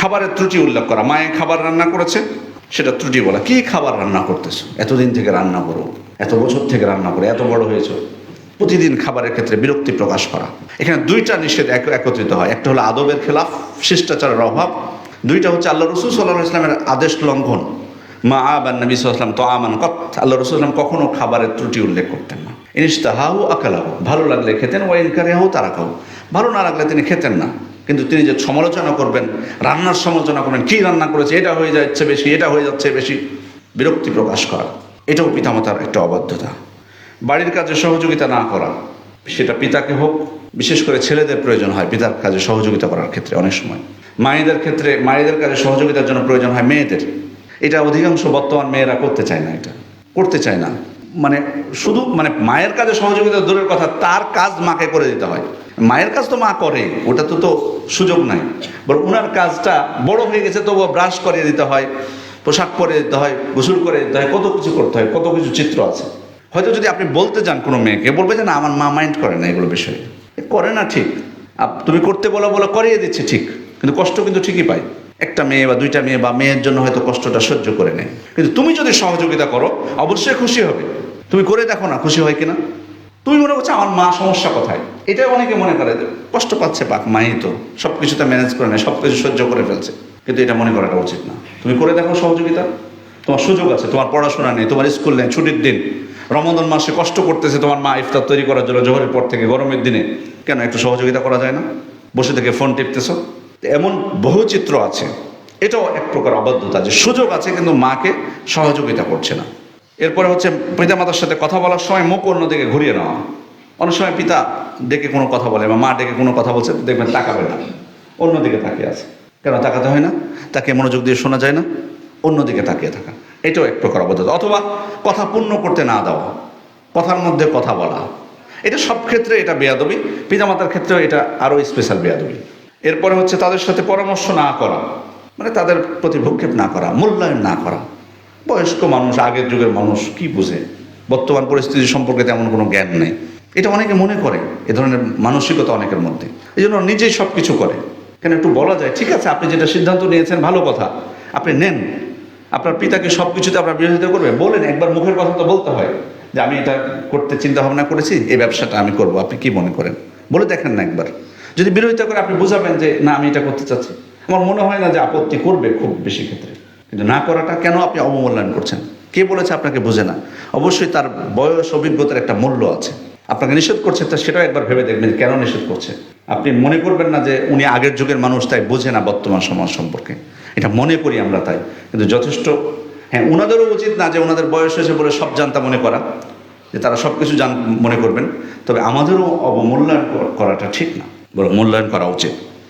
খাবারের ত্রুটি উল্লেখ করা। মায়ে খাবার রান্না করেছে, সেটা ত্রুটি বলা। কি খাবার রান্না করতেছো? এতদিন থেকে রান্না করো, এত বছর থেকে রান্না করো, এত বড় হয়েছো। প্রতিদিন খাবারের ক্ষেত্রে বিরক্তি প্রকাশ করা। এখানে দুইটা নিষেধ এক- একত্রিত হয়। একটা হলো আদবের খেলাফ, শিষ্টাচারের অভাব। দুইটা হচ্ছে আল্লাহ রসুল সাল্লাহ ইসলামের আদেশ লঙ্ঘন। মা আবান নবী সাল্লাম তো আমান কত। আল্লাহ রসুল ইসলাম কখনো খাবারের ত্রুটি উল্লেখ করতেন না। ইনিস্তাহাউ আকালাহু। ভালো লাগলে খেতেন ওয়াইন কারিয়াহু তারা খাও ভালো না লাগলে তিনি খেতেন না। কিন্তু তিনি যে সমালোচনা করবেন, রান্নার সমালোচনা করবেন, কী রান্না করেছে, এটা হয়ে যাচ্ছে বেশি, এটা হয়ে যাচ্ছে বেশি, বিরক্তি প্রকাশ করা, এটাও পিতামাতার একটা অবাধ্যতা। বাড়ির কাজে সহযোগিতা না করা, সেটা পিতাকে হোক, বিশেষ করে ছেলেদের প্রয়োজন হয় পিতার কাজে সহযোগিতা করার ক্ষেত্রে অনেক সময়। মায়েদের ক্ষেত্রে, মায়েদের কাজে সহযোগিতার জন্য প্রয়োজন হয় মেয়েদের। এটা অধিকাংশ বর্তমান মেয়েরা করতে চায় না এটা, করতে চায় না। মানে শুধু মানে মায়ের কাজে সহযোগিতা দূরের কথা, তার কাজ মাকে করে দিতে হয়। মায়ের কাজ তো মা করে, ওটা তো তো সুযোগ নাই। বরং ওনার কাজটা বড় হয়ে গেছে, তবুও ব্রাশ করিয়ে দিতে হয়, পোশাক পরে দিতে হয়, গোসল করে দিতে হয়, কত কিছু করতে হয়, কত কিছু চিত্র আছে। হয়তো যদি আপনি বলতে যান কোনো মেয়েকে, বলবে যে না, আমার মা মাইন্ড করে না এগুলো বিষয়ে। করে না ঠিক। তুমি করতে বলো বলো, করিয়ে দিচ্ছে ঠিক। কিন্তু কষ্ট কিন্তু ঠিকই পাই একটা মেয়ে বা দুইটা মেয়ে বা মেয়ের জন্য হয়তো কষ্টটা সহ্য করে নেয়। কিন্তু তুমি যদি সহযোগিতা করো, অবশ্যই খুশি হবে। তুমি করে দেখো না খুশি হয় কিনা। তুমি মনে করছ আমার মা সমস্যা কোথায়? এটাই অনেকে মনে করে কষ্ট পাচ্ছে পাক মাই তো সব কিছু কিছুতে ম্যানেজ করে নেয় সব কিছু সহ্য করে ফেলছে। কিন্তু এটা মনে করাটা উচিত না। তুমি করে দেখো সহযোগিতা। তোমার সুযোগ আছে, তোমার পড়াশোনা নেই, তোমার স্কুল নেই, ছুটির দিন। রমজান মাসে কষ্ট করতেছে তোমার মা ইফতার তৈরি করার জন্য, জোহরের পর থেকে গরমের দিনে। কেন একটু সহযোগিতা করা যায় না? বসে থেকে ফোন টিপতেছো। এমন বহু চিত্র আছে। এটাও এক প্রকার অবাধ্যতা যে সুযোগ আছে কিন্তু মাকে সহযোগিতা করছে না। এরপরে হচ্ছে পিতামাতার সাথে কথা বলার সময় মুখ অন্যদিকে ঘুরিয়ে নেওয়া। অনেক সময় পিতা ডেকে কোনো কথা বলে বা মা ডেকে কোনো কথা বলছে, দেখবেন তাকাবে না। অন্যদিকে তাকিয়ে আছে। কেন তাকাতে হয় না? তাকে মনোযোগ দিয়ে শোনা যায় না। অন্যদিকে তাকিয়ে থাকা। এটাও এক প্রকার অবদ্ধতা অথবা কথা পূর্ণ করতে না দেওয়া। কথার মধ্যে কথা বলা। এটা সব ক্ষেত্রে এটা বেয়াদবি। পিতামাতার ক্ষেত্রেও এটা আরও স্পেশাল বেয়াদবি। এরপরে হচ্ছে তাদের সাথে পরামর্শ না করা। মানে তাদের প্রতি ভূক্ষেপ না করা, মূল্যায়ন না করা। বয়স্ক মানুষ, আগের যুগের মানুষ কি বুঝে? বর্তমান পরিস্থিতি সম্পর্কে তেমন কোনো জ্ঞান নেই। এটা অনেকে মনে করে, এ ধরনের মানসিকতা অনেকের মধ্যে। এই জন্য নিজেই সব কিছু করে। কেন একটু বলা যায়, ঠিক আছে, আপনি যেটা সিদ্ধান্ত নিয়েছেন, ভালো কথা। আপনি নেন। আপনার পিতাকে সব কিছুতে আপনার বিরোধিতা করবে। বলেন, একবার মুখের কথা তো বলতে হয় যে আমি এটা করতে চিন্তা ভাবনা করেছি, এই ব্যবসাটা আমি করব। আপনি কি মনে করেন? বলে দেখেন না একবার। যদি বিরোধিতা করে আপনি বুঝাবেন যে, না, আমি এটা করতে চাচ্ছি। আমার মনে হয় না যে আপত্তি করবে খুব বেশি ক্ষেত্রে। কিন্তু না করাটা কেন আপনি অবমূল্যায়ন করছেন? কে বলেছে আপনাকে বুঝে না? অবশ্যই তার বয়স, অভিজ্ঞতার একটা মূল্য আছে। আপনাকে নিষেধ করছে, তা সেটাও একবার ভেবে দেখবেন কেন নিষেধ করছে। আপনি মনে করবেন না যে উনি আগের যুগের মানুষ, তাই বোঝে না বর্তমান সমাজ সম্পর্কে। এটা মনে করি আমরা তাই। কিন্তু যথেষ্ট হ্যাঁ ওনাদেরও উচিত না যে ওনাদের বয়স হয়েছে বলে সব জানতা মনে করা, যে তারা সব কিছু জান, মনে করবেন। তবে আমাদেরও অবমূল্যায়ন করাটা ঠিক না। বরং মূল্যায়ন করা উচিত।